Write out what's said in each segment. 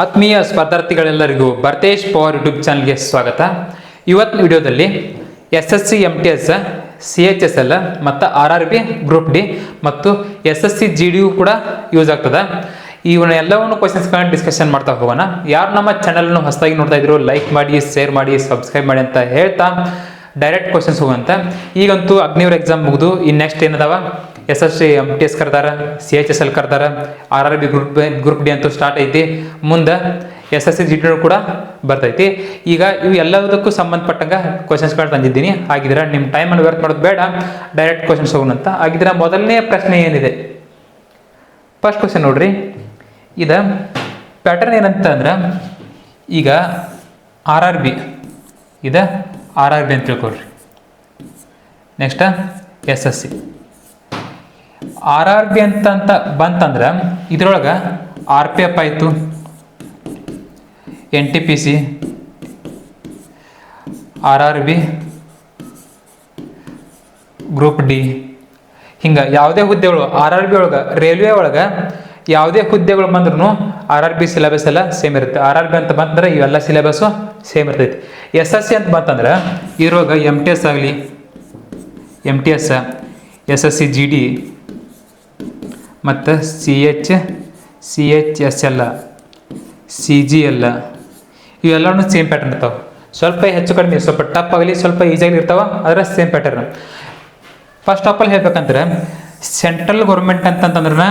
ಆತ್ಮೀಯ ಸ್ಪರ್ಧಾರ್ಥಿಗಳೆಲ್ಲರಿಗೂ Bharthesh power YouTube ಚಾನಲ್ಗೆ ಸ್ವಾಗತ. ಇವತ್ತಿನ ವಿಡಿಯೋದಲ್ಲಿ S S C M T S C H S L ಮತ್ತು R R B group D ಮತ್ತು S S C G D you ಕೂಡ ಯೂಸ್ ಆಗ್ತದೆ. ಇವನ್ನ ಎಲ್ಲವನ್ನು ಕ್ವಶನ್ಸ್ಗಳನ್ನ ಡಿಸ್ಕಷನ್ ಮಾಡ್ತಾ ಹೋಗೋಣ. ಯಾರು ನಮ್ಮ ಚಾನಲ್ನ ಹೊಸದಾಗಿ ನೋಡ್ತಾ ಇದ್ರು ಲೈಕ್ ಮಾಡಿ ಶೇರ್ ಮಾಡಿ ಸಬ್ಸ್ಕ್ರೈಬ್ ಮಾಡಿ ಅಂತ ಹೇಳ್ತಾ ಡೈರೆಕ್ಟ್ ಕ್ವಶನ್ಸ್ ಹೋಗಂತ ಈಗಂತೂ ಅಗ್ನಿವರ್ ಎಕ್ಸಾಮ್ ಮುಗಿದು ಇನ್ನು ನೆಕ್ಸ್ಟ್ ಏನದಾವ? S S C M T S ಕರ್ದಾರ C H S L ಕರ್ದಾರ R R B group group D ಅಂತೂ ಸ್ಟಾರ್ಟ್ ಐತಿ. ಮುಂದೆ ಎಸ್ ಎಸ್ ಸಿ ಜಿ ಕೂಡ ಬರ್ತೈತಿ. ಈಗ ಇವು ಎಲ್ಲದಕ್ಕೂ ಸಂಬಂಧಪಟ್ಟಂಗ ಕ್ವಶನ್ಸ್ಗಳು ತಂದಿದ್ದೀನಿ. ಹಾಗಿದ್ರೆ ನಿಮ್ಮ ಟೈಮನ್ನು ವ್ಯರ್ಥ ಮಾಡೋದು ಬೇಡ. ಡೈರೆಕ್ಟ್ ಕ್ವಶನ್ಸ್ ಹೋಗೋಣಂತ ಹಾಗಿದ್ರೆ ಮೊದಲನೇ ಪ್ರಶ್ನೆ ಏನಿದೆ? ಫಸ್ಟ್ ಕ್ವಶನ್ ನೋಡ್ರಿ. ಇದ ಪ್ಯಾಟರ್ನ್ ಏನಂತ ಅಂದ್ರೆ ಈಗ ಆರ್ ಆರ್ ಬಿ ಇದು ಆರ್ ಆರ್ ಬಿ ಅಂತ ತಿಳ್ಕೊಳ್ರಿ. Next S S C. R R B ಅಂತ ಬಂತಂದ್ರೆ ಇದ್ರೊಳಗೆ ಆರ್ ಪಿ ಎಫ್ ಆಯಿತು, N T P C, R R B, group D. ಹಿಂಗೆ ಯಾವುದೇ ಹುದ್ದೆಗಳು, ಆರ್ ಆರ್ ಬಿ ಒಳಗೆ ರೈಲ್ವೆ ಒಳಗೆ ಯಾವುದೇ ಹುದ್ದೆಗಳು ಬಂದ್ರೂ ಆರ್ ಆರ್ ಬಿ ಸಿಲೆಬಸ್ ಎಲ್ಲ ಸೇಮ್ ಇರುತ್ತೆ. ಆರ್ ಆರ್ ಬಿ ಅಂತ ಬಂತಂದ್ರೆ ಇವೆಲ್ಲ ಸಿಲೆಬಸ್ಸು ಸೇಮ್ ಇರ್ತೈತಿ. ಎಸ್ ಎಸ್ ಸಿ ಅಂತ ಬಂತಂದ್ರೆ ಇದ್ರೊಳಗೆ ಎಂ ಟಿ ಎಸ್ ಆಗಲಿ M T S S S C G D ಮತ್ತು C H C H S L C G L ಇವೆಲ್ಲವೂ ಸೇಮ್ ಪ್ಯಾಟರ್ನ್ ಇರ್ತಾವೆ. ಸ್ವಲ್ಪ ಹೆಚ್ಚು ಕಡಿಮೆ, ಸ್ವಲ್ಪ ಟಪ್ ಆಗಲಿ, ಸ್ವಲ್ಪ ಈಜಿಯಾಗಿ ಇರ್ತಾವೆ ಅದರ same pattern first of all ಹೇಳ್ಬೇಕಂದ್ರೆ ಸೆಂಟ್ರಲ್ ಗೌರ್ಮೆಂಟ್ ಅಂತಂತಂದ್ರೆ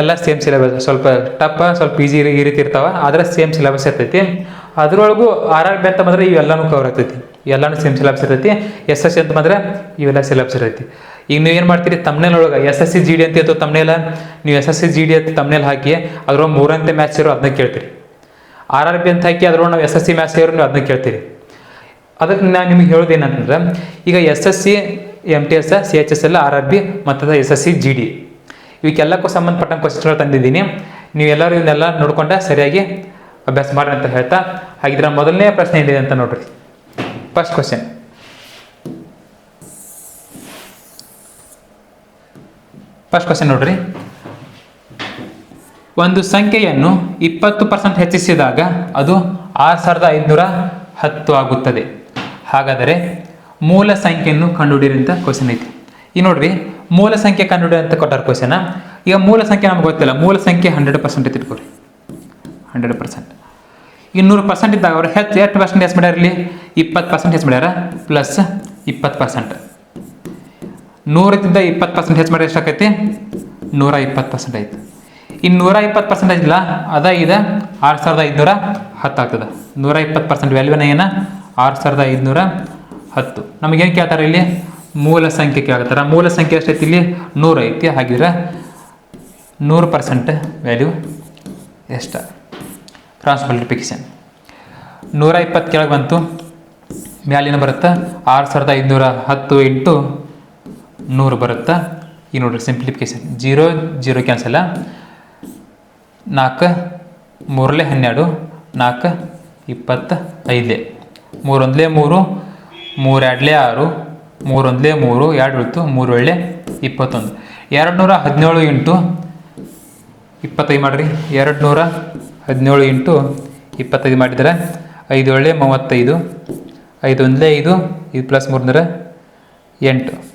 ಎಲ್ಲ ಸೇಮ್ ಸಿಲೆಬಸ್ ಸ್ವಲ್ಪ ಟಪ್ಪ ಸ್ವಲ್ಪ ಈಜಿ ಈ ರೀತಿ ಇರ್ತಾವೆ, ಆದರೆ ಸೇಮ್ ಸಿಲೆಬಸ್ ಇರ್ತೈತಿ. ಅದ್ರೊಳಗೂ ಆರ್ ಆರ್ ಬಿ ಅಂತ ಬಂದರೆ ಇವೆಲ್ಲನೂ ಕವರ್ ಆಗ್ತೈತಿ. ಎಲ್ಲನೂ ಸೇಮ್ ಸಿಲೆಬಸ್ ಇರ್ತೈತಿ. ಎಸ್ ಎಸ್ ಅಂತ ಬಂದರೆ ಇವೆಲ್ಲ ಸಿಲೆಬಸ್ ಇರ್ತೈತಿ. ಈಗ ನೀವು ಏನು ಮಾಡ್ತೀರಿ? ತಮ್ನೇಲ್ ಒಳಗೆ S S C G D ಅಂತ ಇತ್ತು ತಮ್ನೇಲ ನೀವು S S C G D ಅಂತ ತಮ್ನೇಲ್ ಹಾಕಿ, ಅದ್ರೊಳಗೆ ಮೂರಂತೆ ಮ್ಯಾಚ್ ಇರೋ ಅದನ್ನ ಕೇಳ್ತೀರಿ. ಆರ್ ಆರ್ ಬಿ ಅಂತ ಹಾಕಿ ಅದ್ರೊಳಗೆ ನಾವು ಎಸ್ ಎಸ್ ಸಿ ಮ್ಯಾಚ್ ಇರೋ ನೀವು ಅದನ್ನ ಕೇಳ್ತೀರಿ. ಅದಕ್ಕೆ ನಾನು ನಿಮಗೆ ಹೇಳೋದು ಏನಂತಂದ್ರೆ, ಈಗ S S C M T S C H S L R R B ಮತ್ತು S S C G D ಇವಕ್ಕೆಲ್ಲಕ್ಕೂ ಸಂಬಂಧಪಟ್ಟಂಗೆ ಕ್ವಶನ್ಗಳು ತಂದಿದ್ದೀನಿ. ನೀವೆಲ್ಲರೂ ಇವನ್ನೆಲ್ಲ ನೋಡ್ಕೊಂಡ ಸರಿಯಾಗಿ ಅಭ್ಯಾಸ ಮಾಡ್ರಿ ಅಂತ ಹೇಳ್ತಾ, ಹಾಗಿದ್ರೆ ಮೊದಲನೇ ಪ್ರಶ್ನೆ ಏನಿದೆ ಅಂತ ನೋಡ್ರಿ. ಫಸ್ಟ್ ಕ್ವಶನ್ ಫಸ್ಟ್ ಕ್ವಶನ್ ನೋಡ್ರಿ. ಒಂದು ಸಂಖ್ಯೆಯನ್ನು ಇಪ್ಪತ್ತು ಪರ್ಸೆಂಟ್ ಹೆಚ್ಚಿಸಿದಾಗ ಅದು ಆರು ಸಾವಿರದ ಐದುನೂರ ಹತ್ತು ಆಗುತ್ತದೆ. ಹಾಗಾದರೆ ಮೂಲ ಸಂಖ್ಯೆಯನ್ನು ಕಂಡುಹಿಡಿಯಿರಿ ಅಂತ ಕ್ವಶನ್ ಐತಿ. ಈಗ ನೋಡ್ರಿ, ಮೂಲ ಸಂಖ್ಯೆ ಕಂಡುಹಿಡಿಯ ಅಂತ ಕೊಟ್ಟಾರ ಕ್ವಶನ ಈಗ ಮೂಲ ಸಂಖ್ಯೆ ನಮ್ಗೆ ಗೊತ್ತಿಲ್ಲ. ಮೂಲ ಸಂಖ್ಯೆ ಹಂಡ್ರೆಡ್ ಪರ್ಸೆಂಟ್ ಐತಿ ಇಟ್ಕೊರಿ. ಹಂಡ್ರೆಡ್ ಪರ್ಸೆಂಟ್ ಇನ್ನೂರು ಪರ್ಸೆಂಟ್ ಇದ್ದಾಗ ಅವ್ರು ಹೆಚ್ಚು ಎಷ್ಟು ಪರ್ಸೆಂಟ್ ಹೆಚ್ಚು ಮಾಡ್ಯಾರಲ್ಲಿ ಇಪ್ಪತ್ತು ಪರ್ಸೆಂಟ್ ಹೆಚ್ಚು ಮಾಡ್ಯಾರ? ಪ್ಲಸ್ ಇಪ್ಪತ್ತು ಪರ್ಸೆಂಟ್ ನೂರಕ್ಕಿಂತ ಇಪ್ಪತ್ತು ಪರ್ಸೆಂಟ್ ಹೆಚ್ಚು ಮಾಡಿದ್ರೆ ಎಷ್ಟಾಕೈತಿ ನೂರ ಇಪ್ಪತ್ತು ಪರ್ಸೆಂಟ್ ಆಯ್ತು ಇನ್ನು ನೂರ ಇಪ್ಪತ್ತು ಪರ್ಸೆಂಟ್ ಐತಿಲ್ಲ, ಅದ ಇದು, ಆರು ಸಾವಿರದ ಐದುನೂರ ಹತ್ತು ಆಗ್ತದೆ. ನೂರ ಇಪ್ಪತ್ತು ಪರ್ಸೆಂಟ್ ವ್ಯಾಲ್ಯೂನ ಏನು? ಆರು ಸಾವಿರದ ಐದುನೂರ ಹತ್ತು. ನಮಗೇನು ಕೇಳ್ತಾರೆ ಇಲ್ಲಿ? ಮೂಲ ಸಂಖ್ಯೆ ಕೇಳ್ತಾರೆ. ಮೂಲ ಸಂಖ್ಯೆ ಎಷ್ಟೈತಿ ಇಲ್ಲಿ? ನೂರು ಐತಿ ಹಾಗಿದ್ರೆ ನೂರು ಪರ್ಸೆಂಟ್ ವ್ಯಾಲ್ಯೂ ಎಷ್ಟ? ಕ್ರಾಸ್ ಮಲ್ಟಿಪ್ಲಿಕೇಶನ್ ನೂರ ಇಪ್ಪತ್ತು ಕೆಳಗೆ ಬಂತು. ಮ್ಯಾಲಿನ ಬರುತ್ತೆ. ಆರು ಸಾವಿರದ ಐದುನೂರ ಹತ್ತು ಇಂಟು ನೂರು ಬರುತ್ತಾ? ಈಗ ನೋಡಿರಿ ಸಿಂಪ್ಲಿಫಿಕೇಶನ್ ಜೀರೋ ಜೀರೋ ಕ್ಯಾನ್ಸಲ್ಲ ನಾಲ್ಕು ಮೂರಲೇ ಹನ್ನೆರಡು, ನಾಲ್ಕು, ಇಪ್ಪತ್ತ, ಐದಲೇ. ಮೂರೊಂದಲೇ ಮೂರು ಮೂರೆರಡಲೇ ಆರು, ಮೂರೊಂದಲೇ ಮೂರು, ಎರಡು ಉಳಿತು ಮೂರು ಒಳ್ಳೆ ಇಪ್ಪತ್ತೊಂದು. ಎರಡು ನೂರ ಹದಿನೇಳು ಇಂಟು ಇಪ್ಪತ್ತೈದು ಮಾಡಿರಿ. ಎರಡು ನೂರ ಹದಿನೇಳು ಇಂಟು ಇಪ್ಪತ್ತೈದು ಮಾಡಿದರೆ ಐದು ಒಳ್ಳೆ ಮೂವತ್ತೈದು ಐದು ಒಂದಲೇ ಐದು, ಇದು ಪ್ಲಸ್ ಮೂರನೂರ ಎಂಟು.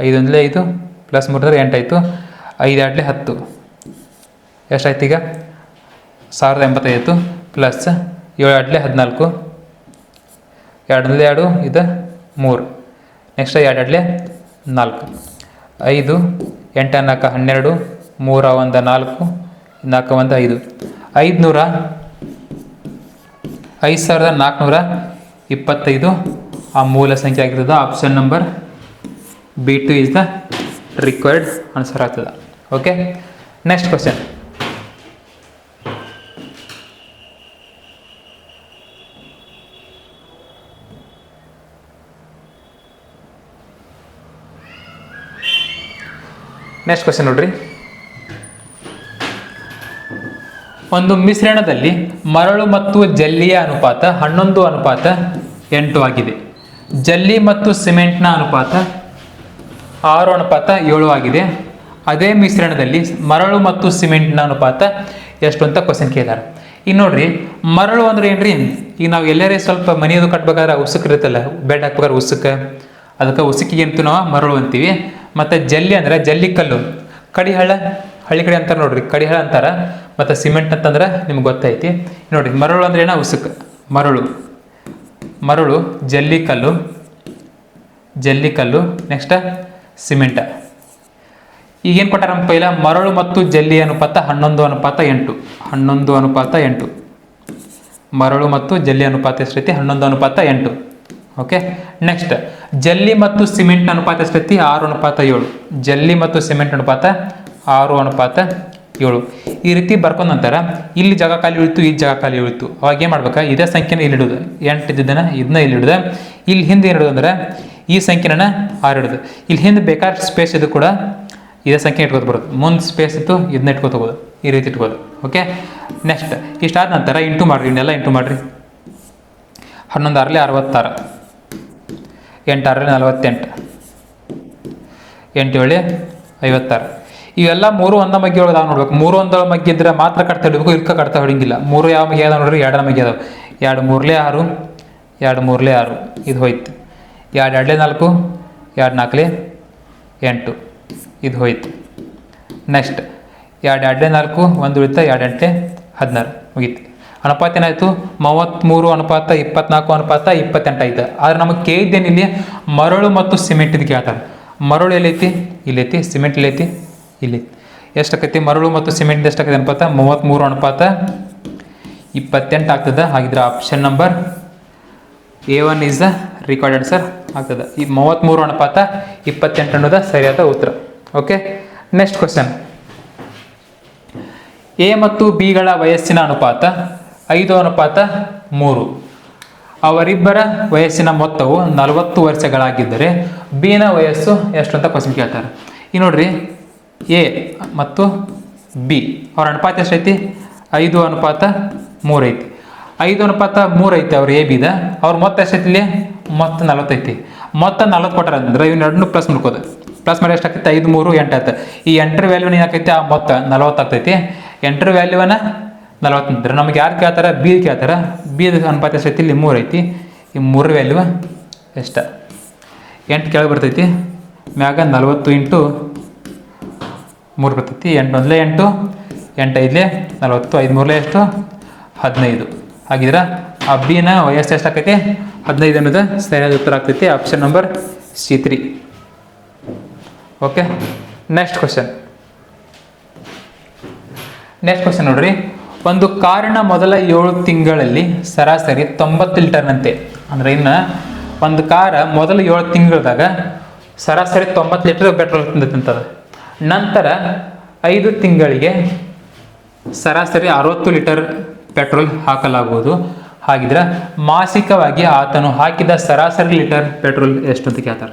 ಐದು ಒಂದಲೇ ಐದು ಪ್ಲಸ್ ಮೂರನೂರ ಎಂಟಾಯಿತು ಐದು ಎರಡಲೇ ಹತ್ತು. ಎಷ್ಟಾಯ್ತು ಈಗ? ಸಾವಿರದ ಎಂಬತ್ತೈದು ಪ್ಲಸ್ ಏಳು ಎರಡಲೇ ಹದಿನಾಲ್ಕು. ಎರಡನೇ ಎರಡು, ಇದು ಮೂರು. ನೆಕ್ಸ್ಟ್ ಎರಡು ಎರಡಲೇ ನಾಲ್ಕು. ಐದು, ಎಂಟ ನಾಲ್ಕು ಹನ್ನೆರಡು, ಮೂರ ಒಂದು ನಾಲ್ಕು ನಾಲ್ಕು ಒಂದು ಐದು. ಐದುನೂರ ಐದು ಸಾವಿರದ ನಾಲ್ಕುನೂರ ಇಪ್ಪತ್ತೈದು. ಆ ಮೂಲ ಸಂಖ್ಯೆ ಆಗಿರ್ತದೆ option number B two is the required answer ಆಗ್ತದೆ. Okay next question next question ನೋಡ್ರಿ. ಒಂದು ಮಿಶ್ರಣದಲ್ಲಿ ಮರಳು ಮತ್ತು ಜಲ್ಲಿಯ ಅನುಪಾತ ಹನ್ನೊಂದು ಅನುಪಾತ ಎಂಟು ಆಗಿದೆ. ಜಲ್ಲಿ ಮತ್ತು ಸಿಮೆಂಟ್ನ ಅನುಪಾತ ಆರು ಅನುಪಾತ ಏಳು ಆಗಿದೆ. ಅದೇ ಮಿಶ್ರಣದಲ್ಲಿ ಮರಳು ಮತ್ತು ಸಿಮೆಂಟ್ನ ಅನುಪಾತ ಎಷ್ಟು ಅಂತ ಕ್ವಶನ್ ಕೇಳಿದಾರೆ. ಈಗ ನೋಡ್ರಿ, ಮರಳು ಅಂದ್ರೆ ಏನ್ರಿ? ಈಗ ನಾವು ಎಲ್ಲರೇ ಸ್ವಲ್ಪ ಮನೆಯದು ಕಟ್ಬೇಕಾದ್ರೆ ಉಸುಕ್ ಇರುತ್ತಲ್ಲ, ಬೆಡ್ ಹಾಕ್ಬೇಕಾದ್ರೆ ಉಸುಕ, ಅದಕ್ಕೆ ಉಸುಕಿಗೆ ಅಂತೂ ನಾವು, ಮರಳು ಅಂತೀವಿ. ಮತ್ತು ಜಲ್ಲಿ ಅಂದ್ರೆ ಜಲ್ಲಿ ಕಲ್ಲು. ಕಡಿಹಳ್ಳ ಹಳ್ಳಿ ಕಡೆ ಅಂತಾರೆ ನೋಡ್ರಿ, ಕಡಿಹಳ ಅಂತಾರ. ಮತ್ತು ಸಿಮೆಂಟ್ ಅಂತಂದ್ರೆ ನಿಮ್ಗೆ ಗೊತ್ತೈತಿ. ನೋಡ್ರಿ, ಮರಳು ಅಂದ್ರೆ ಏನ? ಉಸುಕ್, ಮರಳು. ಮರಳು, ಜಲ್ಲಿ ಕಲ್ಲು ಜಲ್ಲಿ ಕಲ್ಲು. Next cement. ಈಗೇನು ಕೊಟ್ಟಾರ ನಮ್ಮ ಪೈಲ? ಮರಳು ಮತ್ತು ಜಲ್ಲಿ ಅನುಪಾತ ಹನ್ನೊಂದು, ಅನುಪಾತ ಎಂಟು. ಹನ್ನೊಂದು, ಅನುಪಾತ ಎಂಟು. ಮರಳು ಮತ್ತು ಜಲ್ಲಿ ಅನುಪಾತ ಎಷ್ಟೈತಿ ಹನ್ನೊಂದು, ಅನುಪಾತ ಎಂಟು. ಓಕೆ? ನೆಕ್ಸ್ಟ್, ಜಲ್ಲಿ ಮತ್ತು ಸಿಮೆಂಟ್ ಅನುಪಾತ ಎಷ್ಟೈತಿ ಆರು, ಅನುಪಾತ ಏಳು. ಜಲ್ಲಿ ಮತ್ತು ಸಿಮೆಂಟ್ ಅನುಪಾತ ಆರು, ಅನುಪಾತ ಏಳು. ಈ ರೀತಿ ಬರ್ಕೊಂಡ್ ನಂತರ ಇಲ್ಲಿ ಜಾಗ ಖಾಲಿ ಉಳಿತು, ಈ ಜಾಗ ಖಾಲಿ ಉಳಿತು. ಅವಾಗ ಏನು ಮಾಡ್ಬೇಕಾ? ಇದೇ ಸಂಖ್ಯೆನ ಇಲ್ಲಿ ಇಡುದು. ಎಂಟು ಇದ್ದಿದ್ದನ ಇದನ್ನ ಇಲ್ಲಿ ಇಡುದ. ಇಲ್ಲಿ ಹಿಂದೆ ಏನು ಇಡೋದು ಅಂದ್ರೆ ಈ ಸಂಖ್ಯೆನ ಆರು ಹಿಡಿದು ಇಲ್ಲಿ ಹಿಂದೆ ಬೇಕಾದ ಸ್ಪೇಸ್ ಇದು ಕೂಡ ಇದೇ ಸಂಖ್ಯೆ ಇಟ್ಕೋತ ಬರುತ್ತೆ ಮುಂದೆ ಸ್ಪೇಸ್ ಇತ್ತು, ಇದನ್ನ ಇಟ್ಕೋತ ಹೋಗೋದು. ಈ ರೀತಿ ಇಟ್ಕೋದು. ಓಕೆ ನೆಕ್ಸ್ಟ್ ಇಷ್ಟಾದ ನಂತರ ಇಂಟು ಮಾಡಿರಿ. ಇನ್ನೆಲ್ಲ ಇಂಟು ಮಾಡಿರಿ. ಹನ್ನೊಂದು ಆರಲಿ ಅರವತ್ತಾರು. ಎಂಟು ಆರಲಿ ನಲವತ್ತೆಂಟು. ಎಂಟು ಏಳು ಐವತ್ತಾರು. ಇವೆಲ್ಲ ಮೂರು ಒಂದ ಮಗ್ಗಿ ಒಳಗೆ ನೋಡ್ಬೇಕು. ಮೂರು ಒಂದ ಮಗ್ಗಿ ಇದ್ರೆ ಮಾತ್ರ ಕಟ್ತಾ ಹಿಡಬೇಕು ಇಲ್ಕ ಕಡ್ತಾ ಹಿಡಿಂಗಿಲ್ಲ. ಮೂರು ಯಾವ ಮಗ್ಗಿ ಅದಾವ ನೋಡ್ರಿ? ಎರಡು ಮಗ್ಗಿ ಅದಾವ. ಎರಡು ಮೂರಲೇ ಆರು, ಎರಡು ಮೂರಲೇ ಆರು. ಇದು ಹೋಯ್ತು. ಎರಡು ಎರಡಲೇ ನಾಲ್ಕು ಎರಡು ನಾಲ್ಕಲೇ ಎಂಟು. ಇದು ಹೋಯ್ತು. ನೆಕ್ಸ್ಟ್ ಎರಡು ಎರಡಲೇ ನಾಲ್ಕು, ಒಂದು ಉಳಿತ ಎರಡು ಎಂಟೆ, ಹದಿನಾರು. ಮುಗೀತು. ಅನುಪಾತ ಏನಾಯಿತು? ಮೂವತ್ತ್ಮೂರು ಅನುಪಾತ, ಇಪ್ಪತ್ನಾಲ್ಕು ಅನುಪಾತ, ಇಪ್ಪತ್ತೆಂಟು ಆಯ್ತು. ಆದ್ರೆ ನಮಗೆ ಕೇಳಿದ್ದೇನೆ ಇಲ್ಲಿ? ಮರಳು ಮತ್ತು ಸಿಮೆಂಟ್ ಇದು ಕೇಳ್ತಾರೆ ಮರಳು ಎಲ್ಲೈತಿ? ಇಲ್ಲೈತಿ. ಸಿಮೆಂಟ್ ಇಲ್ಲೈತಿ? ಇಲ್ಲಿ ಎಷ್ಟಾಕೈತಿ ಮರಳು ಮತ್ತು ಸಿಮೆಂಟ್ ಎಷ್ಟಾಕೈತಿ ಅನುಪಾತ? ಮೂವತ್ತ್ಮೂರು ಅನುಪಾತ, ಇಪ್ಪತ್ತೆಂಟು ಆಗ್ತದೆ. ಹಾಗಿದ್ರೆ option number A one is the recorded sir ಆಗ್ತದೆ. ಈ ಮೂವತ್ತ್ಮೂರು ಅನುಪಾತ ಇಪ್ಪತ್ತೆಂಟು ಅನ್ನೋದ ಸರಿಯಾದ ಉತ್ತರ. ಓಕೆ ನೆಕ್ಸ್ಟ್ ಕ್ವಶನ್ ಎ ಮತ್ತು ಬಿಗಳ ವಯಸ್ಸಿನ ಅನುಪಾತ ಐದು ಅನುಪಾತ ಮೂರು. ಅವರಿಬ್ಬರ ವಯಸ್ಸಿನ ಮೊತ್ತವು ನಲವತ್ತು ವರ್ಷಗಳಾಗಿದ್ದರೆ ಬಿನ ವಯಸ್ಸು ಎಷ್ಟು ಅಂತ ಕ್ವಶನ್ ಕೇಳ್ತಾರೆ. ಈ ನೋಡ್ರಿ ಎ ಮತ್ತು ಬಿ ಅವ್ರ ಅನುಪಾತ ಎಷ್ಟೈತಿ? ಐದು ಅನುಪಾತ ಮೂರೈತಿ. ಐದು ಅನುಪಾತ ಮೂರೈತಿ, ಅವ್ರು ಎ ಬಿದ ಅವ್ರ ಮೊತ್ತ ಎಷ್ಟೈತಿ ಇಲ್ಲಿ? ಮೊತ್ತ ನಲವತ್ತೈತಿ ಮೊತ್ತ ನಲವತ್ತು ಕೊಟ್ಟಾರ ಅಂದ್ರೆ ಇವ್ನ ಎರಡನ್ನೂ ಪ್ಲಸ್ ಮಾಡ್ಕೋದು ಪ್ಲಸ್ ಮಾಡಿ ಎಷ್ಟಾಗ್ತೈತಿ ಐದು, ಮೂರು, ಎಂಟು ಆಯ್ತು ಈ ಎಂಟರ ವ್ಯಾಲ್ಯೂನ ಏನಾಕೈತಿ? ಆ ಮೊತ್ತ ನಲವತ್ತಾಗ್ತೈತಿ ಎಂಟರ ವ್ಯಾಲ್ಯೂನ ನಲವತ್ತು ಅಂದ್ರೆ ನಮ್ಗೆ ಯಾರು ಕೇಳ್ತಾರೆ? ಬಿ ಕೇಳ್ತಾರೆ. ಬಿ ಅನುಪಾತ ಎಷ್ಟೈತಿ ಇಲ್ಲಿ ಮೂರು ಐತಿ. ಈ ಮೂರು ವ್ಯಾಲ್ಯೂ ಎಷ್ಟ? ಎಂಟು ಕೆಳಗೆ ಬರ್ತೈತಿ. ಮ್ಯಾಗ ನಲವತ್ತು ಇಂಟು ಮೂರು ಬರ್ತೈತಿ. ಎಂಟು ಒಂದಲೇ ಎಂಟು ಎಂಟು ಐದಲೇ ನಲವತ್ತು. ಐದು ಮೂರಲೇ ಎಷ್ಟು? ಹದಿನೈದು. ಹಾಗಿದ್ರೆ ಆ ಬಿನ ವಯಸ್ಸು ಎಷ್ಟಾಕೈತಿ ಹದಿನೈದು ಅನ್ನೋದು ಸರಿಯಾದ ಉತ್ತರ ಆಗ್ತೈತಿ. Option number C three okay next question next question ನೋಡ್ರಿ. ಒಂದು ಕಾರಿನ ಮೊದಲ ಏಳು ತಿಂಗಳಲ್ಲಿ ಸರಾಸರಿ ತೊಂಬತ್ತು ಲೀಟರ್ನಂತೆ ಅಂದ್ರೆ ಇನ್ನು ಒಂದು ಕಾರ ಮೊದಲ ಏಳು ತಿಂಗಳದಾಗ ಸರಾಸರಿ ತೊಂಬತ್ತು ಲೀಟರ್ ಪೆಟ್ರೋಲ್ ತಿಂತದೆ ನಂತರ ಐದು ತಿಂಗಳಿಗೆ ಸರಾಸರಿ ಅರವತ್ತು ಲೀಟರ್ ಪೆಟ್ರೋಲ್ ಹಾಕಲಾಗುವುದು. ಹಾಗಿದ್ರೆ ಮಾಸಿಕವಾಗಿ ಆತನು ಹಾಕಿದ ಸರಾಸರಿ ಲೀಟರ್ ಪೆಟ್ರೋಲ್ ಎಷ್ಟು ಅಂತ ಕೇಳ್ತಾರೆ.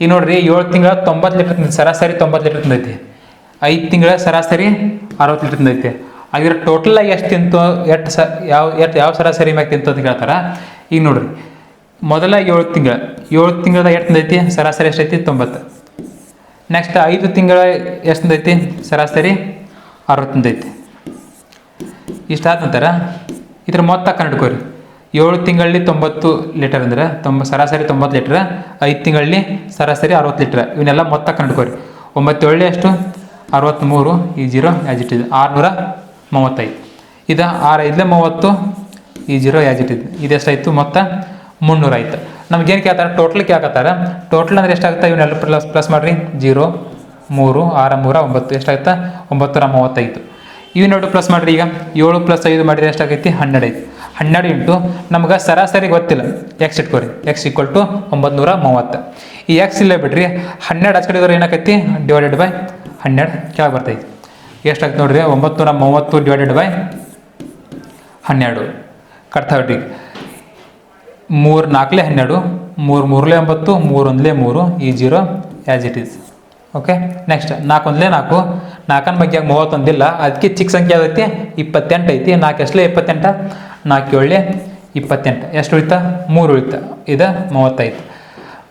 ಈಗ ನೋಡ್ರಿ ಏಳು ತಿಂಗಳ ತೊಂಬತ್ತು ಲೀಟರ್ ಸರಾಸರಿ ತೊಂಬತ್ತು ಲೀಟರ್ ತಿಂದೈತಿ. ಐದು ತಿಂಗಳ ಸರಾಸರಿ ಅರವತ್ತು ಲೀಟರ್ ತಿಂದೈತಿ. ಹಾಗಿದ್ರೆ ಟೋಟಲ್ ಆಗಿ ಎಷ್ಟು ತಿಂತು, ಎಷ್ಟು ಸ, ಯಾವ, ಎಷ್ಟು, ಯಾವ ಸರಾಸರಿ ಮ್ಯಾಗ ತಿಂತು ಅಂತ ಕೇಳ್ತಾರೆ? ಈಗ ನೋಡ್ರಿ, ಮೊದಲ ಏಳು ತಿಂಗಳ, ಏಳು ತಿಂಗಳದಾಗ ಎಷ್ಟು ತಿಂದೈತಿ? ಸರಾಸರಿ ಎಷ್ಟೈತಿ? ತೊಂಬತ್ತು. ನೆಕ್ಸ್ಟ್ ಐದು ತಿಂಗಳ ಎಷ್ಟು ತಿಂದೈತಿ? ಸರಾಸರಿ ಅರವತ್ತು ತಿಂದೈತಿ. ಇಷ್ಟಾದ ನಂತರ ಇದ್ರ ಮೊತ್ತ ಕಂಡುಕೋರಿ ಏಳು ತಿಂಗಳಲ್ಲಿ ತೊಂಬತ್ತು ಲೀಟರ್ ಅಂದ್ರೆ ತೊಂಬ, ಸರಾಸರಿ ತೊಂಬತ್ತು ಲೀಟ್ರ್ ಐದು ತಿಂಗಳಲ್ಲಿ ಸರಾಸರಿ ಅರವತ್ತು ಲೀಟ್ರ್ ಇವನ್ನೆಲ್ಲ ಮೊತ್ತ ಕಂಡುಕೋರಿ ಒಂಬತ್ತು ಏಳು ಎಷ್ಟು ಅರವತ್ತ್ಮೂರು ಈ ಜೀರೋ ಯಾಜ್ ಇಟ್ ಇದೆ ಆರುನೂರ ಮೂವತ್ತೈದು. ಇದು ಆರು ಐದಲೇ ಮೂವತ್ತು, ಈ ಜೀರೋ ಯಾಜ್ ಇಟ್ ಇದೆ ಇದೆಷ್ಟಾಯಿತು ಮೊತ್ತ ಮುನ್ನೂರ ಆಯ್ತು. ನಮ್ಗೇನು ಕೇಳ್ತಾರೆ? ಟೋಟಲ್ ಕೇಳ್ಕತ್ತಾರೆ. ಟೋಟಲ್ ಅಂದ್ರೆ ಎಷ್ಟಾಗುತ್ತೆ? ಇವನ್ನೆಲ್ಲ ಪ್ಲಸ್ ಪ್ಲಸ್ ಮಾಡಿರಿ. ಜೀರೋ ಮೂರು ಆರು ಮೂರ ಒಂಬತ್ತು. ಎಷ್ಟಾಗುತ್ತೆ? ಒಂಬತ್ತು ಮೂವತ್ತೈದು. ಇವು ಪ್ಲಸ್ ಮಾಡಿರಿ ಈಗ ಏಳು ಪ್ಲಸ್ ಐದು ಮಾಡಿದ್ರೆ ಎಷ್ಟಾಗೈತಿ? ಹನ್ನೆರಡು ಐತಿ. ಹನ್ನೆರಡು ಇಂಟು ನಮ್ಗೆ ಸರಾಸರಿ ಗೊತ್ತಿಲ್ಲ. ಎಕ್ಸ್ ಇಟ್ಕೋರಿ. ಎಕ್ಸ್ ಈಕ್ವಲ್ ಟು ಒಂಬತ್ತು ಮೂವತ್ತು. ಈ ಎಕ್ಸ್ ಇಲ್ಲ ಬಿಡ್ರಿ. ಹನ್ನೆರಡು ಹಚ್ಕಡಿದ್ರೆ ಏನಾಕೈತಿ? ಡಿವೈಡೆಡ್ ಬೈ ಹನ್ನೆರಡು. ಕೆಳಗೆ ಬರ್ತೈತಿ ಎಷ್ಟಾಗ್ತದೆ ನೋಡ್ರಿ? ಒಂಬತ್ತು ನೂರ ಮೂವತ್ತು ಡಿವೈಡೆಡ್ ಬೈ ಹನ್ನೆರಡು. ಕಟ್ತಾ ಬಿಡ್ರಿ ಮೂರು ನಾಲ್ಕಲೇ ಹನ್ನೆರಡು. ಮೂರು ಮೂರಲೇ ಒಂಬತ್ತು ಮೂರು ಒಂದಲೇ ಮೂರು. ಈ zero as it is okay next ನಾಲ್ಕು ಒಂದಲೇ ನಾಲ್ಕು. ನಾಲ್ಕನ ಬಗ್ಗೆ ಮೂವತ್ತೊಂದಿಲ್ಲ. ಅದಕ್ಕೆ ಚಿಕ್ಕ ಸಂಖ್ಯೆ ಯಾವ್ದೈತಿ ಇಪ್ಪತ್ತೆಂಟು ಐತಿ. ನಾಲ್ಕು ಎಷ್ಟಲೇ? ಇಪ್ಪತ್ತೆಂಟು? ನಾಲ್ಕು ಏಳೇ ಇಪ್ಪತ್ತೆಂಟು. ಎಷ್ಟು ಉಳಿತಾ? ಮೂರು ಉಳಿತ. ಇದು ಮೂವತ್ತೈದು.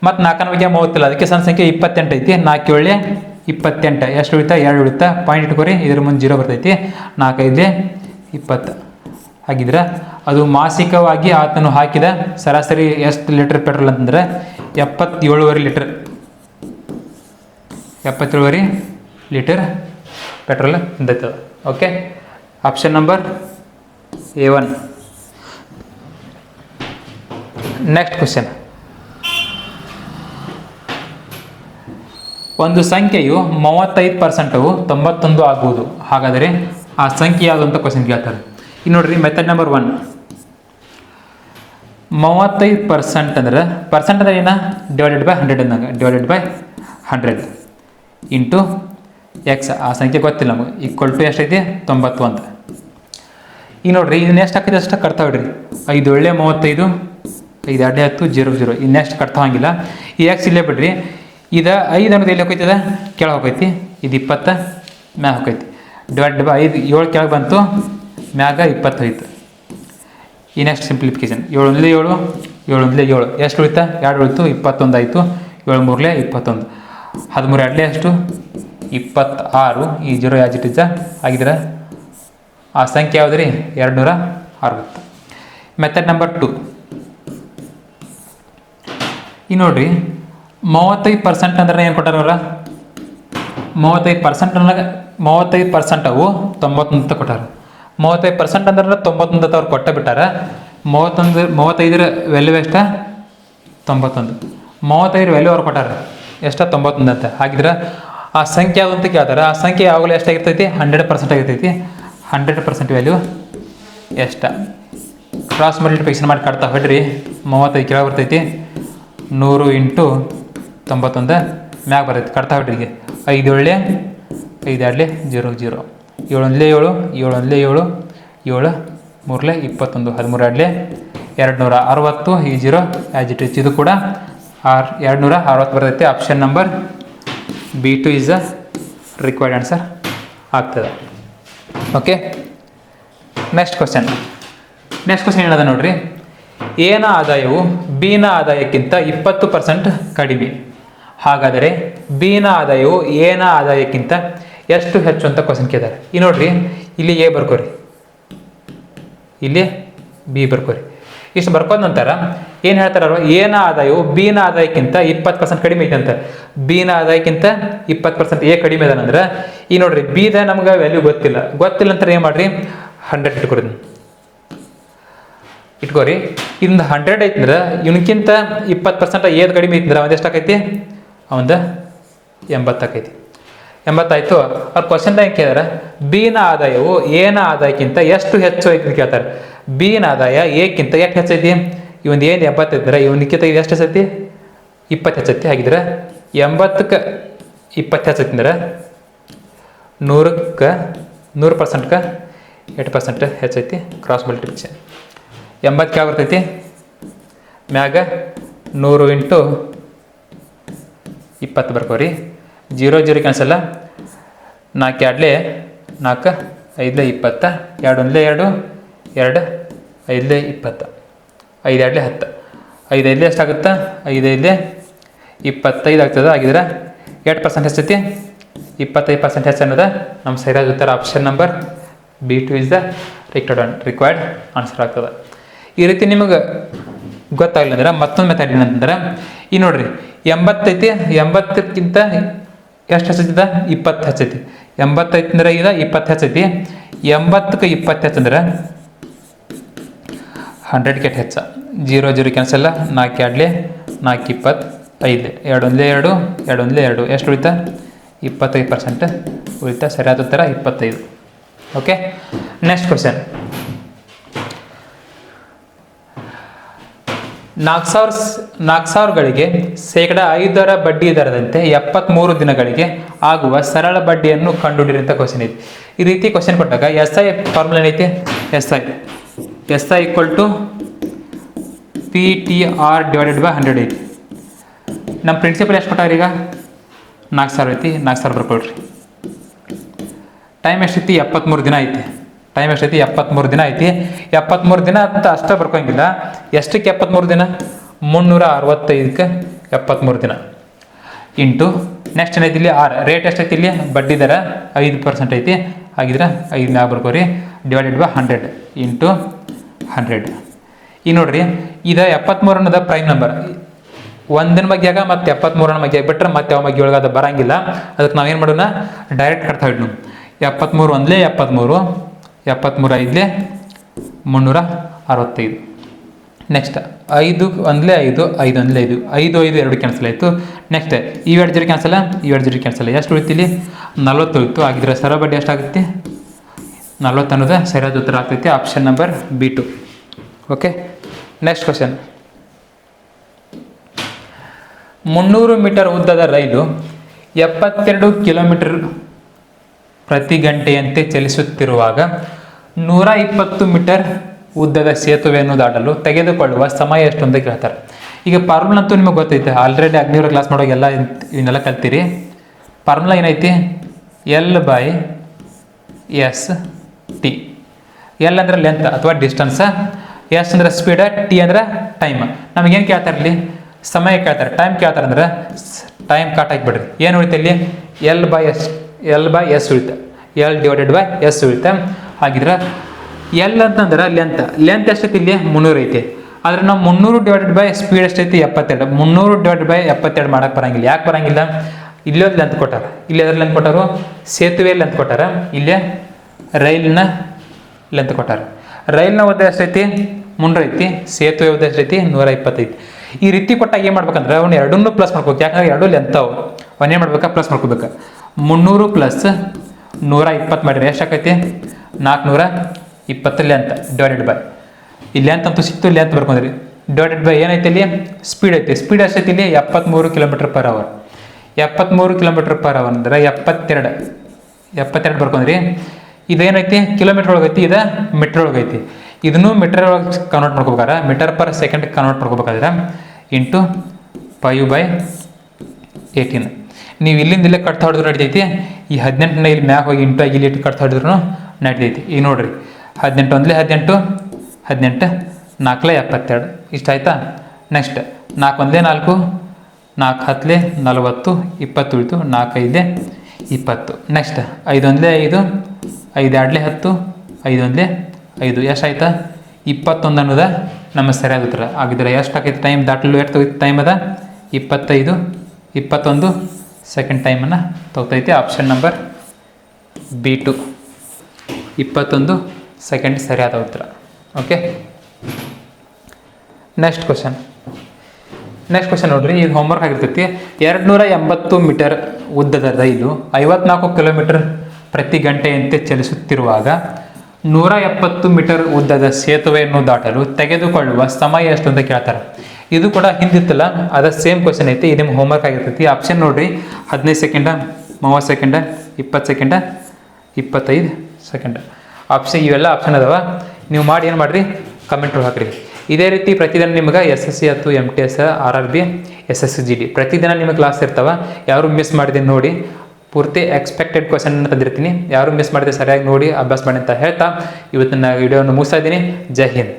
ಮತ್ತು ನಾಲ್ಕನ ಬಗ್ಗೆ ಮೂವತ್ತಿಲ್ಲ ಅದಕ್ಕೆ ಸಣ್ಣ ಸಂಖ್ಯೆ ಇಪ್ಪತ್ತೆಂಟು ಐತಿ. ನಾಲ್ಕು ಏಳೇ ಇಪ್ಪತ್ತೆಂಟು. ಎಷ್ಟು ಉಳಿತಾ? ಎರಡು ಉಳಿತಾ. ಪಾಯಿಂಟ್ ಇಟ್ಕೊರಿ. ಇದ್ರ ಮುಂದೆ ಜೀರೋ ಬರ್ತೈತಿ. ನಾಲ್ಕೈದು ಇಪ್ಪತ್ತು. ಹಾಗಿದ್ರೆ? ಅದು ಮಾಸಿಕವಾಗಿ ಆತನು ಹಾಕಿದ ಸರಾಸರಿ ಎಷ್ಟು ಲೀಟರ್ ಪೆಟ್ರೋಲ್ ಅಂತಂದ್ರೆ ಎಪ್ಪತ್ತೇಳುವರೆ ಲೀಟರ್ ಎಪ್ಪತ್ತೇಳುವರೆ litre petrol ಹಿಂದೈತದ. Okay option number A one next question ಒಂದು ಸಂಖ್ಯೆಯು ಮೂವತ್ತೈದು ಪರ್ಸೆಂಟವು ತೊಂಬತ್ತೊಂದು ಆಗ್ಬೋದು ಹಾಗಾದರೆ ಆ ಸಂಖ್ಯೆ ಯಾವುದು ಅಂತ ಕ್ವಶನ್ ಕೇಳ್ತಾರೆ. ಈಗ ನೋಡ್ರಿ ಮೆಥಡ್ ನಂಬರ್ ಒನ್ ಮೂವತ್ತೈದು ಪರ್ಸೆಂಟ್ ಅಂದ್ರೆ ಪರ್ಸೆಂಟ್ ಅಂದ್ರೆ ಏನ? ಡಿವೈಡೆಡ್ ಬೈ ಹಂಡ್ರೆಡ್ ಅಂದಂಗೆ divided by hundred into X, ಆ ಸಂಖ್ಯೆ ಗೊತ್ತಿಲ್ಲ ನಮಗೆ. ಈಕ್ವಲ್ ಟು ಎಷ್ಟೈತಿ ತೊಂಬತ್ತೊಂದು ಈಗ ನೋಡ್ರಿ ಇನ್ನು ಎಷ್ಟು ಹಾಕಿದ್ರೆ ಅಷ್ಟು ಕಟ್ತಾವ್ರಿ ಐದು ಒಳ್ಳೆ ಮೂವತ್ತೈದು, ಐದು ಎರಡೇ ಹತ್ತು, ಜೀರೋ ಜೀರೋ. ಇನ್ನೆಷ್ಟು ಕಟ್ತಾ ಹೋಗಂಗಿಲ್ಲ ಈ ಎಕ್ಸ್ ಇಲ್ಲೇ ಬಿಡ್ರಿ. ಇದು ಐದು ಅನ್ನೋದು ಎಲ್ಲಿ ಹೋಗೈತದ ಕೆಳಗೆ ಹೋಗೈತಿ ಇದು ಇಪ್ಪತ್ತ ಮ್ಯಾಗ ಹೋಗೈತಿ ಡಿವೈಡ್ ಬೈ ಐದು, ಏಳು ಕೆಳಗೆ ಬಂತು. ಮ್ಯಾಗ ಇಪ್ಪತ್ತೈದು. ಈ ನೆಕ್ಸ್ಟ್ ಸಿಂಪ್ಲಿಫಿಕೇಶನ್ ಏಳು ಒಂದಲೇ ಏಳು ಏಳು ಒಂದಲೇ ಏಳು. ಎಷ್ಟು ಉಳಿತಾ? ಎರಡು ಉಳಿತು, ಇಪ್ಪತ್ತೊಂದು ಆಯಿತು. ಏಳು ಮೂರಲೇ ಇಪ್ಪತ್ತೊಂದು. ಹದಿಮೂರು ಎರಡಲೇ ಎಷ್ಟು ಇಪ್ಪತ್ತಾರು. ಈ ಜೀರೋ ಯಾಜಿಟಿಜ ಆಗಿದ್ರೆ ಆ? ಸಂಖ್ಯೆ ಯಾವುದು ರೀ? ಎರಡು ನೂರ ಅರವತ್ತು. ಮೆಥಡ್ ನಂಬರ್ ಟು ಈ ನೋಡ್ರಿ, ಮೂವತ್ತೈದು ಪರ್ಸೆಂಟ್ ಅಂದ್ರೆ ಏನು ಕೊಟ್ಟಾರ ಅವ್ರ? ಮೂವತ್ತೈದು ಪರ್ಸೆಂಟ್ ಅನ್ನೋಕೆ ಮೂವತ್ತೈದು ಪರ್ಸೆಂಟ್ ಅವು ತೊಂಬತ್ತೊಂದು ಕೊಟ್ಟಾರ. ಮೂವತ್ತೈದು ಪರ್ಸೆಂಟ್ ಅಂದ್ರೆ ತೊಂಬತ್ತೊಂದು ಅವ್ರು ಕೊಟ್ಟ ಬಿಟ್ಟಾರ. ಮೂವತ್ತೊಂದು, ಮೂವತ್ತೈದರ ವ್ಯಾಲ್ಯೂ ಎಷ್ಟ? ತೊಂಬತ್ತೊಂದು. ಮೂವತ್ತೈದು ವ್ಯಾಲ್ಯೂ ಅವ್ರು ಕೊಟ್ಟಾರ. ಎಷ್ಟ ತೊಂಬತ್ತೊಂದು ಅಂತ ಹಾಗಿದ್ರೆ ಆ ಸಂಖ್ಯೆ ಯಾವ್ದು ಅಂತ ಕೇಳ್ತಾರೆ. ಆ ಸಂಖ್ಯೆ ಯಾವಾಗಲೂ ಎಷ್ಟಾಗಿರ್ತೈತಿ? ಹಂಡ್ರೆಡ್ ಪರ್ಸೆಂಟ್ ಆಗಿರ್ತೈತಿ. ಹಂಡ್ರೆಡ್ ಪರ್ಸೆಂಟ್ ವ್ಯಾಲ್ಯೂ ಎಷ್ಟ? ಕ್ರಾಸ್ ಮಲ್ಟಿಪ್ಲಿಕೇಶನ್ ಮಾಡಿ ಕಟ್ತಾ ಹೊಡ್ರಿ ಮೂವತ್ತೈದು ಕೆಳಗೆ ಬರ್ತೈತಿ. ನೂರು ಇಂಟು ತೊಂಬತ್ತೊಂದು ಮ್ಯಾಗ ಬರ್ತೈತಿ. ಕಟ್ತಾ ಹೊಡ್ರಿ ಐದು ಏಳೆ ಐದು ಎರಡಲೆ ಜೀರೋ ಜೀರೋ. ಏಳು ಒಂದಲೇ ಏಳು ಏಳು ಒಂದಲೇ ಏಳು ಏಳು ಮೂರಲೆ ಇಪ್ಪತ್ತೊಂದು, ಹದಿಮೂರು ಎರಡಲೆ ಎರಡು ನೂರ ಅರವತ್ತು, ಈ ಜೀರೋ ಆ್ಯಸ್ ಇಟ್ ಇದು ಕೂಡ ಆರ್ ಎರಡು ನೂರ ಅರವತ್ತು ಬರ್ತೈತಿ. Option number B two is a required answer ಆಗ್ತದೆ. Okay next question next question ಏನದ ನೋಡ್ರಿ? ಎನ ಆದಾಯವು ಬಿನ ಆದಾಯಕ್ಕಿಂತ ಇಪ್ಪತ್ತು ಪರ್ಸೆಂಟ್ ಕಡಿಮೆ. ಹಾಗಾದರೆ ಬಿನ ಆದಾಯವು ಏನ ಆದಾಯಕ್ಕಿಂತ ಎಷ್ಟು ಹೆಚ್ಚು ಅಂತ ಕ್ವಶನ್ ಕೇಳಿದ್ದಾರೆ ಈ ನೋಡ್ರಿ, ಇಲ್ಲಿ ಎ ಬರ್ಕೋರಿ. ಇಲ್ಲಿ ಬಿ ಬರ್ಕೋರಿ. ಇಷ್ಟು ಬರ್ಕೊಂಡ ನಂತರ ಏನು ಹೇಳ್ತಾರ ಅವ್ರು ಏನ ಆದಾಯವು ಬಿನ ಆದಾಯಕ್ಕಿಂತ ಇಪ್ಪತ್ತು ಪರ್ಸೆಂಟ್ ಕಡಿಮೆ ಐತೆ ಅಂತ. ಬಿನ ಆದಾಯಕ್ಕಿಂತ ಇಪ್ಪತ್ತು ಪರ್ಸೆಂಟ್ ಎ ಕಡಿಮೆ ಅದಾನಂದ್ರೆ ಈ ನೋಡ್ರಿ, ಬಿದ ನಮ್ಗೆ ವ್ಯಾಲ್ಯೂ ಗೊತ್ತಿಲ್ಲ. ಗೊತ್ತಿಲ್ಲ ಅಂತ ಏನು ಮಾಡ್ರಿ? ಹಂಡ್ರೆಡ್ ಇಟ್ಕೊರಿ. ಇಟ್ಕೋರಿ ಇಂದ ಹಂಡ್ರೆಡ್ ಐತಂದ್ರೆ ಇವನಕ್ಕಿಂತ ಇಪ್ಪತ್ತು ಪರ್ಸೆಂಟ್ ಏದು ಕಡಿಮೆ ಐತಂದ್ರೆ ಅವಂದು ಎಷ್ಟು ಆಕೈತಿ. ಅವಂದ ಎಂಬತ್ತಾಕೈತಿ ಎಂಬತ್ತಾಯ್ತು ಅವ್ರ ಕ್ವಶನ್ದಾಗ ಕೇಳಿದಾರೆ ಬಿನ ಆದಾಯವು ಏನ ಆದಾಯಕ್ಕಿಂತ ಎಷ್ಟು ಹೆಚ್ಚು ಐತಿ ಕೇಳ್ತಾರೆ. ಬಿನ ಆದಾಯ ಏಕ್ಕಿಂತ ಎಷ್ಟು ಹೆಚ್ಚೈತಿ? ಇವನ್ ಏನು ಎಂಬತ್ತೈದ್ರೆ ಇವನಕ್ಕಿಂತ ಇದು ಎಷ್ಟು ಹೆಚ್ಚೈತಿ? ಇಪ್ಪತ್ತು ಹೆಚ್ಚೈತಿ. ಹಾಗಿದ್ರೆ ಎಂಬತ್ತಕ್ಕೆ ಇಪ್ಪತ್ತು ಹೆಚ್ಚೈತಿ ಅಂದ್ರೆ ನೂರಕ್ಕೆ, ನೂರು ಪರ್ಸೆಂಟ್ಗೆ ಎಂಟು ಪರ್ಸೆಂಟ್ ಹೆಚ್ಚೈತಿ? ಕ್ರಾಸ್ ಮಲ್ಟಿಪ್ಲಿಕೇಶನ್ ಎಂಬತ್ತಕ್ಕೆ ಬರ್ತೈತಿ? ಮ್ಯಾಗ ನೂರು ಇಂಟು ಇಪ್ಪತ್ತು ಬರ್ಕೋರಿ. ಜೀರೋ ಜೀರೋ ಕ್ಯಾನ್ಸಲ್ಲ ನಾಲ್ಕು ಎರಡಲೇ ನಾಲ್ಕು, ಐದಲೇ ಇಪ್ಪತ್ತ ಎರಡು ಒಂದಲೇ ಎರಡು ಎರಡು ಐದಲೇ ಇಪ್ಪತ್ತು ಐದು ಎರಡಲೇ ಹತ್ತು ಐದು ಐದಲೇ ಎಷ್ಟಾಗುತ್ತಾ ಐದು ಐದಲೇ ಇಪ್ಪತ್ತೈದು ಆಗ್ತದೆ ಆಗಿದ್ರೆ ಎಷ್ಟು ಪರ್ಸೆಂಟ್ ಹೆಚ್ಚೈತಿ ಇಪ್ಪತ್ತೈದು ಪರ್ಸೆಂಟ್ ಹೆಚ್ಚು ಅನ್ನೋದು ನಮ್ಮ ಸರಿಯಾದ ಉತ್ತರ option number B two is the required required answer ಆಗ್ತದೆ ಈ ರೀತಿ ನಿಮಗೆ ಗೊತ್ತಾಗಲಿಲ್ಲ ಅಂದ್ರೆ ಮತ್ತೊಂದು ಮೆಥಡ್ ಏನಂತಂದ್ರೆ ಈ ನೋಡ್ರಿ ಎಂಬತ್ತೈತಿ ಎಂಬತ್ತಕ್ಕಿಂತ ಎಷ್ಟು ಹೆಚ್ಚೈತಿದ ಇಪ್ಪತ್ತು ಹೆಚ್ಚೈತಿ ಎಂಬತ್ತೈತಿ ಅಂದ್ರೆ ಈಗ ಇಪ್ಪತ್ತು ಹಚ್ಚೈತಿ ಎಂಬತ್ತಕ್ಕೆ ಇಪ್ಪತ್ತು ಹೆಚ್ಚಂದ್ರೆ ಹಂಡ್ರೆಡ್ ಕೆಟ್ ಹೆಚ್ಚ. ಜೀರೋ ಜೀರೋ ಕ್ಯಾನ್ಸಲ್ಲ ನಾಲ್ಕು ಎರಡಲೇ ನಾಲ್ಕು ಇಪ್ಪತ್ತು ಐದು ಎರಡು ಒಂದಲೇ ಎರಡು ಎರಡು ಒಂದಲೇ ಎರಡು. ಎಷ್ಟು ಉಳಿತಾ? ಇಪ್ಪತ್ತೈದು ಪರ್ಸೆಂಟ್ ಉಳಿತಾ. ಸರಿಯಾದ ಉತ್ತರ ಇಪ್ಪತ್ತೈದು. ಓಕೆ ನೆಕ್ಸ್ಟ್ ಕ್ವಶನ್ ನಾಲ್ಕು ಸಾವಿರ ನಾಲ್ಕು ಸಾವಿರಗಳಿಗೆ ಶೇಕಡ ಐದರ ಬಡ್ಡಿ ದರದಂತೆ ಎಪ್ಪತ್ತ್ಮೂರು ದಿನಗಳಿಗೆ ಆಗುವ ಸರಳ ಬಡ್ಡಿಯನ್ನು ಕಂಡುಹಿಡಿಯುವಂಥ ಕ್ವಶನ್ ಇದೆ ಈ ರೀತಿ ಕ್ವಶನ್ ಕೊಟ್ಟಾಗ ಎಸ್ ಐ ಫಾರ್ಮುಲಾ ಏನೈತೆ? S I. S I equal to P T R divided by hundred ಐತಿ ನಮ್ಮ ಪ್ರಿನ್ಸಿಪಲ್ ಎಷ್ಟು ಕೊಟ್ಟಾರ ಈಗ? ನಾಲ್ಕು ಸಾವಿರ ಐತಿ, ನಾಲ್ಕು ಸಾವಿರ ಬರ್ಕೊಳ್ರಿ ಟೈಮ್ ಎಷ್ಟೈತಿ ಎಪ್ಪತ್ತ್ಮೂರು ದಿನ ಐತಿ. ಟೈಮ್ ಎಷ್ಟೈತಿ ಎಪ್ಪತ್ತ್ಮೂರು ದಿನ ಐತಿ. ಎಪ್ಪತ್ತ್ಮೂರು ದಿನ ಅಂತ ಅಷ್ಟೇ ಬರ್ಕೊಂಗಿಲ್ಲ. ಎಷ್ಟಕ್ಕೆ ಎಪ್ಪತ್ತ್ಮೂರು ದಿನ? ಮುನ್ನೂರ ಅರವತ್ತೈದಕ್ಕೆ ಎಪ್ಪತ್ತ್ಮೂರು ದಿನ. ಇಂಟು ನೆಕ್ಸ್ಟ್ ಏನೈತಿ ಇಲ್ಲಿ? ಆರ್ ರೇಟ್ ಎಷ್ಟೈತಿ ಇಲ್ಲಿ? ಬಡ್ಡಿ ದರ ಐದು ಪರ್ಸೆಂಟ್ ಐತಿ. ಹಾಗಿದ್ರೆ ಐದು ಮ್ಯಾಗ ಬರ್ಕೋರಿ? Divided by hundred into hundred. ಈಗ ನೋಡ್ರಿ, ಇದು ಎಪ್ಪತ್ತ್ಮೂರು ಅನ್ನೋದು ಪ್ರೈಮ್ ನಂಬರ್ ಒಂದಿನ ಮಗ್ಯಾಗ ಮತ್ತೆ ಎಪ್ಪತ್ತ್ಮೂರನ ಬಗ್ಗೆ ಬಿಟ್ರೆ ಮತ್ತೆ ಯಾವ ಬಗ್ಗೆ ಒಳಗೆ ಅದು ಬರಂಗಿಲ್ಲ ಅದಕ್ಕೆ ನಾವೇನು ಮಾಡೋಣ? ಡೈರೆಕ್ಟ್ ಕಟ್ತಾ ಇಡ್ನು ಎಪ್ಪತ್ತ್ಮೂರು ಒಂದಲೇ ಎಪ್ಪತ್ತ್ಮೂರು ಎಪ್ಪತ್ತ್ಮೂರು ಐದಲೇ ಮುನ್ನೂರ ಅರವತ್ತೈದು. ನೆಕ್ಸ್ಟ್ ಐದು ಒಂದಲೇ ಐದು ಐದು ಒಂದಲೇ ಐದು ಐದು ಐದು ಎರಡು ಕ್ಯಾನ್ಸಲ್ ಆಯಿತು. ನೆಕ್ಸ್ಟ್ ಈ ಇವೆರಡು ಜರಿ ಕ್ಯಾನ್ಸಲ್ ಇವೆರಡು ಜರಿ ಕ್ಯಾನ್ಸಲ್ ಎಷ್ಟು ಉಳಿತಿಲಿ? ನಲ್ವತ್ತು ಉಳಿತು. ಆಗಿದ್ರೆ ಸರ ಬಡ್ಡಿ ಎಷ್ಟಾಗುತ್ತೆ ನಲ್ವತ್ತು ಅನ್ನೋದು ಸರಿಯಾದ ಉತ್ತರ ಆಗ್ತೈತಿ. Option number B to okay next question ಮುನ್ನೂರು ಮೀಟರ್ ಉದ್ದದ ರೈಲು ಎಪ್ಪತ್ತೆರಡು ಕಿಲೋಮೀಟರ್ ಪ್ರತಿ ಗಂಟೆಯಂತೆ ಚಲಿಸುತ್ತಿರುವಾಗ ನೂರ ಇಪ್ಪತ್ತು ಮೀಟರ್ ಉದ್ದದ ಸೇತುವೆಯನ್ನು ದಾಟಲು ತೆಗೆದುಕೊಳ್ಳುವ ಸಮಯ ಎಷ್ಟು ಅಂತ ಕೇಳ್ತಾರೆ. ಈಗ ಫಾರ್ಮುಲಾ ಅಂತೂ ನಿಮಗೆ ಗೊತ್ತೈತೆ. ಆಲ್ರೆಡಿ ಅಗ್ನಿವರ ಕ್ಲಾಸ್ ಮಾಡೋಗೆಲ್ಲ ಇವನ್ನೆಲ್ಲ ಕಲ್ತೀರಿ. ಫಾರ್ಮುಲಾ ಏನೈತಿ? ಎಲ್ ಬೈ ಎಸ್ ಎಲ್ ಅಂದ್ರೆ ಲೆಂತ್ ಅಥವಾ ಡಿಸ್ಟೆನ್ಸ್ ಎಸ್ ಅಂದ್ರೆ ಸ್ಪೀಡ್ ಟಿ ಅಂದ್ರೆ ಟೈಮ್ ನಮಗೇನು ಕೇಳ್ತಾರೆ ಇಲ್ಲಿ? ಸಮಯ ಕೇಳ್ತಾರೆ. ಟೈಮ್ ಕೇಳ್ತಾರೆ ಅಂದ್ರೆ ಟೈಮ್ ಕಾಟ್ ಹಾಕ್ಬಿಡ್ರಿ ಏನು ಉಳಿತೆ ಇಲ್ಲಿ? L by S L by S ಉಳಿತ. L divided by S ಉಳಿತ. ಹಾಗಿದ್ರೆ ಎಲ್ ಅಂತಂದ್ರೆ ಲೆಂತ್ ಲೆಂತ್ ಎಷ್ಟೈತಿ ಇಲ್ಲಿ? ಮುನ್ನೂರು ಐತಿ. ಆದ್ರೆ ನಾವು ಮುನ್ನೂರು ಡಿವೈಡೆಡ್ ಬೈ ಸ್ಪೀಡ್ ಎಷ್ಟೈತಿ? ಎಪ್ಪತ್ತೆರಡು. ಮುನ್ನೂರು ಡಿವೈಡೆಡ್ ಬೈ ಎಪ್ಪತ್ತೆರಡು ಮಾಡಕ್ಕೆ ಬರಂಗಿಲ್ಲ. ಯಾಕೆ ಬರಂಗಿಲ್ಲ? ಇಲ್ಲೊಂದು ಲೆಂತ್ ಕೊಟ್ಟಾರ. ಇಲ್ಲಿ ಎದ್ರ ಲೆಂತ್ ಕೊಟ್ಟಾರು? ಸೇತುವೆ ಲೆಂತ್ ಕೊಟ್ಟಾರ. ಇಲ್ಲೇ ರೈಲಿನ ಲೆಂತ್ ಕೊಟ್ಟಾರೆ. ರೈಲ್ನ ಉದ್ದ ಎಷ್ಟೈತಿ ಮುನ್ನೂರು ಐತಿ, ಸೇತುವೆ ಉದ್ದ ಎಷ್ಟೈತಿ ನೂರ ಇಪ್ಪತ್ತೈತಿ ಈ ರೀತಿ ಕೊಟ್ಟಾಗ ಏನು ಮಾಡ್ಬೇಕಂದ್ರೆ, ಅವ್ನು ಎರಡನ್ನೂ ಪ್ಲಸ್ ಮಾಡ್ಕೋಬೇಕು. ಯಾಕಂದ್ರೆ ಎರಡು ಲೆಂತ್ ಅವು. ಅವನ್ನೇನು ಮಾಡ್ಬೇಕಾ? ಪ್ಲಸ್ ಮಾಡ್ಕೋಬೇಕು. ಮುನ್ನೂರು ಪ್ಲಸ್ ನೂರ ಇಪ್ಪತ್ತು ಆಕೈತಿ? ಎಷ್ಟಾಕೈತಿ ನಾಲ್ಕುನೂರ ಇಪ್ಪತ್ತು ಲೆಂತ್ ಡಿವೈಡೆಡ್ ಬೈ ಈ ಲೆಂತ್ ಅಂತೂ ಸಿಕ್ತು ಲೆಂತ್ ಬರ್ಕೊಂಡ್ರಿ. ಡಿವೈಡೆಡ್ ಬೈ ಏನೈತೆ ಇಲ್ಲಿ? ಸ್ಪೀಡ್ ಐತಿ. ಸ್ಪೀಡ್ ಎಷ್ಟೈತಿ ಇಲ್ಲಿ? ಎಪ್ಪತ್ತ್ಮೂರು ಕಿಲೋಮೀಟರ್ ಪರ್ ಅವರ್ ಎಪ್ಪತ್ತ್ಮೂರು ಕಿಲೋಮೀಟರ್ ಪರ್ ಅವರ್ ಅಂದ್ರೆ ಎಪ್ಪತ್ತೆರಡು. ಎಪ್ಪತ್ತೆರಡು ಬರ್ಕೊಂಡ್ರಿ. ಇದೇನೈತಿ? ಕಿಲೋಮೀಟರ್ ಒಳಗೈತಿ, ಇದು ಮೀಟರ್ ಒಳಗೈತಿ. ಇದನ್ನು ಮೀಟರ್ ಒಳಗೆ ಕನ್ವರ್ಟ್ ಮಾಡ್ಕೋಬೇಕಾದ್ರೆ ಮೀಟರ್ ಪರ್ ಸೆಕೆಂಡ್ ಕನ್ವರ್ಟ್ ಮಾಡ್ಕೋಬೇಕಾದ್ರೆ ಇಂಟು ಫೈವ್ ಬೈ ಏಯ್ಟೀನ್ ನೀವು ಇಲ್ಲಿಂದ ಇಲ್ಲೇ ಕಟ್ ಹೊಡೆದ್ರು ನಡಿತೈತಿ ಈ ಹದಿನೆಂಟನೇ ಇಲ್ಲಿ ಮ್ಯಾಗ ಹೋಗಿ ಇಂಟು ಆಗಿ ಇಲ್ಲಿ ಇಟ್ಟು ಕಟ್ ಹೊಡೆದ್ರು ನಡಿತೈತಿ ಈಗ ನೋಡಿರಿ, ಹದಿನೆಂಟು ಒಂದಲೇ ಹದಿನೆಂಟು ಹದಿನೆಂಟು ನಾಲ್ಕಲೆ ಎಪ್ಪತ್ತೆರಡು. ಇಷ್ಟ ಆಯ್ತಾ? ನೆಕ್ಸ್ಟ್ ನಾಲ್ಕು ಒಂದೇ ನಾಲ್ಕು ನಾಲ್ಕು ಹತ್ತಲೆ ನಲವತ್ತು ಇಪ್ಪತ್ತು ಉಳಿತು ನಾಲ್ಕೈದೇ ಇಪ್ಪತ್ತು. ನೆಕ್ಸ್ಟ್ ಐದೊಂದೇ ಐದು ಐದು ಎರಡಲೇ ಹತ್ತು, ಐದು ಒಂದ್ಲೆ ಐದು. ಎಷ್ಟಾಯ್ತಾ ಇಪ್ಪತ್ತೊಂದು ಅನ್ನೋದ ನಮ್ಮ ಸರಿಯಾದ ಉತ್ತರ. ಆಗಿದ್ರೆ ಎಷ್ಟು ಆಕೈತೆ ಟೈಮ್ ದಾಟಲು ಎಷ್ಟು ಟೈಮ್ ಅದ? ಇಪ್ಪತ್ತೈದು, ಇಪ್ಪತ್ತೊಂದು ಸೆಕೆಂಡ್ ಟೈಮನ್ನು ತೊಗೊತೈತಿ. ಆಪ್ಷನ್ ನಂಬರ್ ಬಿ ಟು ಇಪ್ಪತ್ತೊಂದು ಸೆಕೆಂಡ್ ಸರಿಯಾದ ಉತ್ತರ. Okay next question next question ನೋಡ್ರಿ. ಇದು ಹೋಮ್ವರ್ಕ್ ಆಗಿರ್ತೈತಿ. ಎರಡು ನೂರ ಎಂಬತ್ತು ಮೀಟರ್ ಉದ್ದದ ಇದು ಐವತ್ನಾಲ್ಕು ಕಿಲೋಮೀಟರ್ ಪ್ರತಿ ಗಂಟೆಯಂತೆ ಚಲಿಸುತ್ತಿರುವಾಗ ನೂರ ಎಪ್ಪತ್ತು ಮೀಟರ್ ಉದ್ದದ ಸೇತುವೆಯನ್ನು ದಾಟಲು ತೆಗೆದುಕೊಳ್ಳುವ ಸಮಯ ಎಷ್ಟು ಅಂತ ಕೇಳ್ತಾರೆ. ಇದು ಕೂಡ ಹಿಂದಿತ್ತಲ್ಲ, ಅದ ಸೇಮ್ ಕ್ವಶನ್ ಐತಿ, ಇದು ನಿಮ್ಮ ಹೋಮ್ವರ್ಕ್ ಆಗಿರ್ತೈತಿ. ಆಪ್ಷನ್ ನೋಡ್ರಿ, ಹದಿನೈದು ಸೆಕೆಂಡ ಮೂವತ್ತು ಸೆಕೆಂಡ ಇಪ್ಪತ್ತು ಸೆಕೆಂಡ ಇಪ್ಪತ್ತೈದು ಸೆಕೆಂಡ ಆಪ್ಷನ್ ಇವೆಲ್ಲ ಆಪ್ಷನ್ ಅದಾವ. ನೀವು ಮಾಡಿ ಏನು ಮಾಡಿರಿ? ಕಮೆಂಟ್ ಹಾಕ್ರಿ. ಇದೇ ರೀತಿ ಪ್ರತಿದಿನ ನಿಮ್ಗೆ ಎಸ್ ಎಸ್ ಸಿ ಅಥವಾ M T S R R B S S G D ಪ್ರತಿದಿನ ನಿಮಗೆ ಕ್ಲಾಸ್ ಇರ್ತಾವ. ಯಾರು ಮಿಸ್ ಮಾಡಿದೆ ನೋಡಿ ಪೂರ್ತಿ ಎಕ್ಸ್ಪೆಕ್ಟೆಡ್ ಕ್ವಶನ್ ತಂದಿರ್ತೀನಿ. ಯಾರು ಮಿಸ್ ಮಾಡಿದೆ ಸರಿಯಾಗಿ ನೋಡಿ, ಅಭ್ಯಾಸ ಮಾಡಿ ಅಂತ ಹೇಳ್ತಾ ಇವತ್ತಿನ ವಿಡಿಯೋವನ್ನು ಮುಗಿಸ್ತಾ ಇದ್ದೀನಿ. ಜೈ ಹಿಂದ್.